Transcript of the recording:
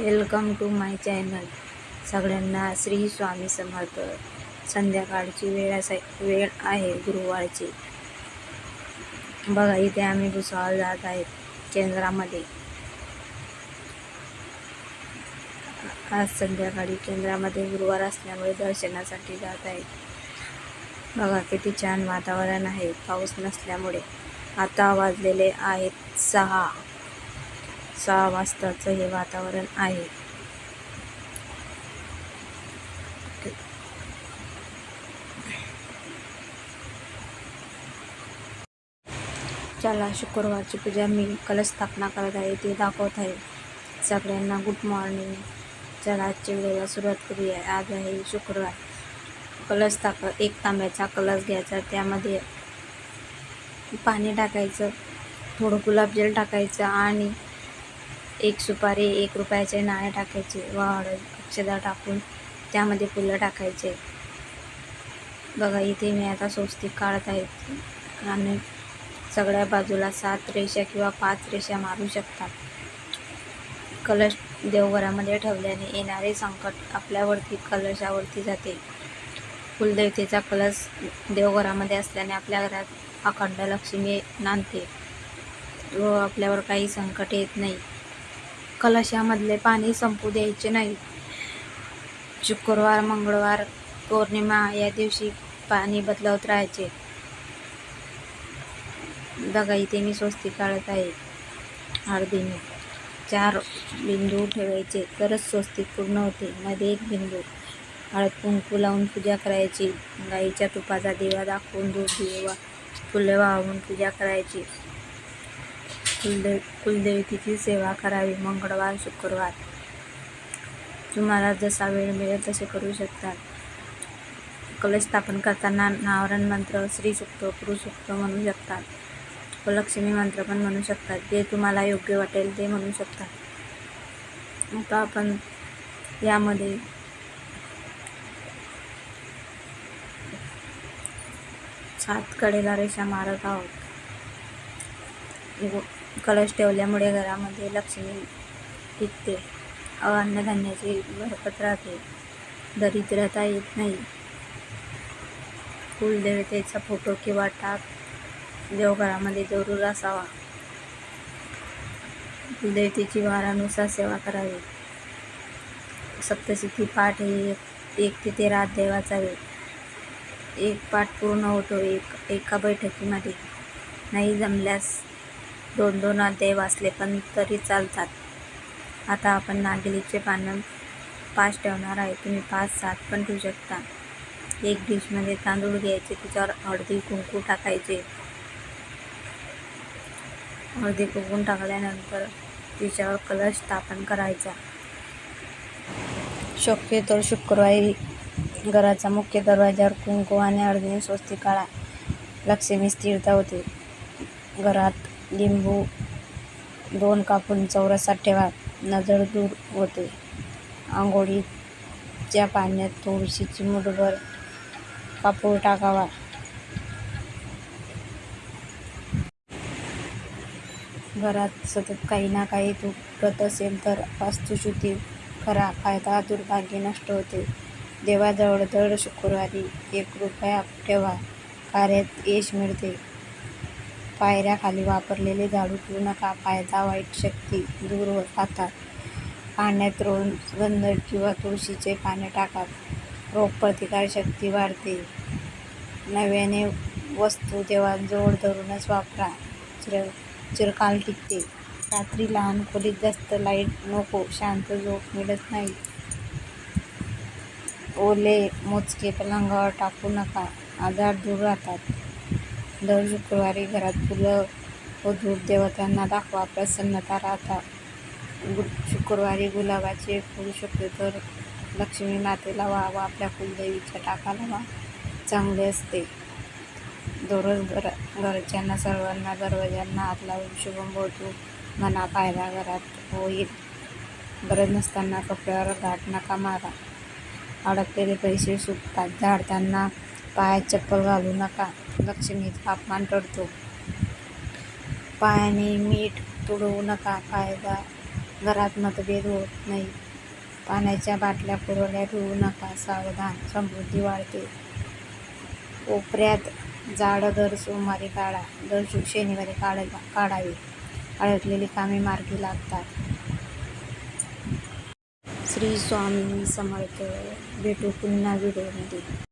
Welcome to my channel. सगळ्यांना श्री स्वामी समर्थ. संध्याकाळची वेळ असा वेळ आहे गुरुवारची. बघा इथे आम्ही भुसावळ जात आहेत केंद्रामध्ये. आज संध्याकाळी केंद्रामध्ये गुरुवार असल्यामुळे दर्शनासाठी जात आहेत बघा किती छान वातावरण आहे पाऊस नसल्यामुळे. आता वाजलेले आहेत सहा. सहा वाजताचं हे वातावरण आहे. चला शुक्रवारची पूजा मी कलश स्थापना करत आहे ते दाखवत आहे. सगळ्यांना गुड मॉर्निंग चला आजच्या वेळेला सुरुवात करूया. आज आहे शुक्रवार. कलश टाक एक तांब्याचा कलश घ्यायचा त्यामध्ये पाणी टाकायचं थोडं गुलाबजल टाकायचं आणि एक सुपारी एक रुपयाचे नाणे टाकायचे व हळद अक्षदा टाकून त्यामध्ये फुलं टाकायचे. बघा इथे मी आता स्वस्तिक काढत आहे. आणि सगळ्या बाजूला सात रेषा किंवा पाच रेषा मारू शकतात. कलश देवघरामध्ये ठेवल्याने येणारे संकट आपल्यावरती कलशावरती जाते. कुलदेवतेचा कलश देवघरामध्ये असल्याने आपल्या घरात अखंड लक्ष्मी नांदते व आपल्यावर काही संकट येत नाही. कलशामधले पाणी संपू द्यायचे नाही. शुक्रवार मंगळवार पौर्णिमा या दिवशी पाणी बदलवत राहायचे. बघा इथे मी स्वस्ती काढत आहे. हळदीने चार बिंदू ठेवायचे. तरच स्वस्तिक पूर्ण होते. मध्ये एक बिंदू. हळद कुंकू लावून पूजा करायची. गाईच्या तुपाचा दिवा दाखवून दूध दिवा फुले वाहून पूजा करायची. कुलदेव कुलदेवतेची सेवा करावी. मंगळवार शुक्रवार. तुम्हाला जसा वेळ मिळेल तसे करू शकतात कलश स्थापन करताना नावरण मंत्र श्री सुक्त सुक्त म्हणू शकतात. लक्ष्मी मंत्र पण म्हणू शकतात. जे तुम्हाला योग्य वाटेल ते म्हणू शकतात. आता आपण यामध्ये सात कडेला रेषा मारत आहोत. कलश ठेवल्यामुळे घरामध्ये लक्ष्मी टिकते. अन्नधान्याची बरकत राहते. दरिद्रता येत नाही. कुलदेवतेचा फोटो किंवा टाक देवघरामध्ये जरूर असावा. कुलदेवतेची वारानुसार सेवा करावी. सप्तशती पाठ हे एक ते तेरा देवाचा वाचावे एक पाठ पूर्ण होतो एक एका बैठकीमध्ये. नाही जमल्यास दोन दोन अध्याय वाचले पण तरी चालतात. आता आपण नागेलीचे पानं पाच ठेवणार आहे. तुम्ही पाच सात पण ठेवू शकता. एक डिशमध्ये तांदूळ घ्यायचे त्याच्यावर हळदी कुंकू टाकायचे. हळदी कुंकू टाकल्यानंतर तिच्यावर कलश स्थापन करायचा. शक्यतो शुक्रवारी घराचा मुख्य दरवाज्यावर कुंकू आणि अर्धीने स्वस्ती काळा. लक्ष्मी स्थिरता होते. घरात लिंबू दोन कापून चौरसात ठेवा. नजर दूर होते. आंघोळीच्या पाण्यात थोडीशी चिमूटभर कापूर टाकावा. घरात सतत काही ना काही तुटत असेल तर वास्तुशुद्धी करा. फायदा दुर्भाग्य नष्ट होते. देवाजवळ दर शुक्रवारी एक रुपया ठेवा. कार्यात यश मिळते. पायऱ्याखाली वापरलेले झाडू ठेवू नका पायदा वाईट शक्ती दूर राहतात. पाण्यात रोज गंध किंवा तुळशीचे पाने टाका. रोगप्रतिकार शक्ती वाढते. नव्याने वस्तू तेव्हा जोड धरूनच वापरा चिर चिरकाल टिकते. रात्री लहान खोलीत जास्त लाइट नको शांत झोप मिळत नाही. ओले मोजके पलंगावर टाकू नका आजार दूर राहतात. दर शुक्रवारी घरात फुलं व धूप देवतांना दाखवा प्रसन्नता राहतात गु शुक्रवारी गुलाबाचे फुल शकतो तर लक्ष्मी मातेला व्हावं आपल्या कुलदेवीच्या टाकाला वा चांगले असते. दररोज घर घरच्यांना सर्वांना दरवाज्यांना हात लावून शुभम बोलतो मना फायदा घरात होईल. गरज नसताना कपड्यावर घाट नका मारा. अडकलेले पैसे सुटतात झाडताना पायात चप्पल घालू नका. लक्ष्मीचा अपमान टळतो. पायाने मीठ तुडवू नका. फायदा घरात मतभेद होत नाही. पाण्याच्या बाटल्या पुरवल्या ठेवू नका. सावधान समृद्धी वाढते. कोपऱ्यात जाडं दर सोमवारी काढा. दर शुक शनिवारी काढा काढावी. अडकलेली कामे मार्गी लागतात. श्री स्वामी समर्थ. भेटू पुन्हा व्हिडिओमध्ये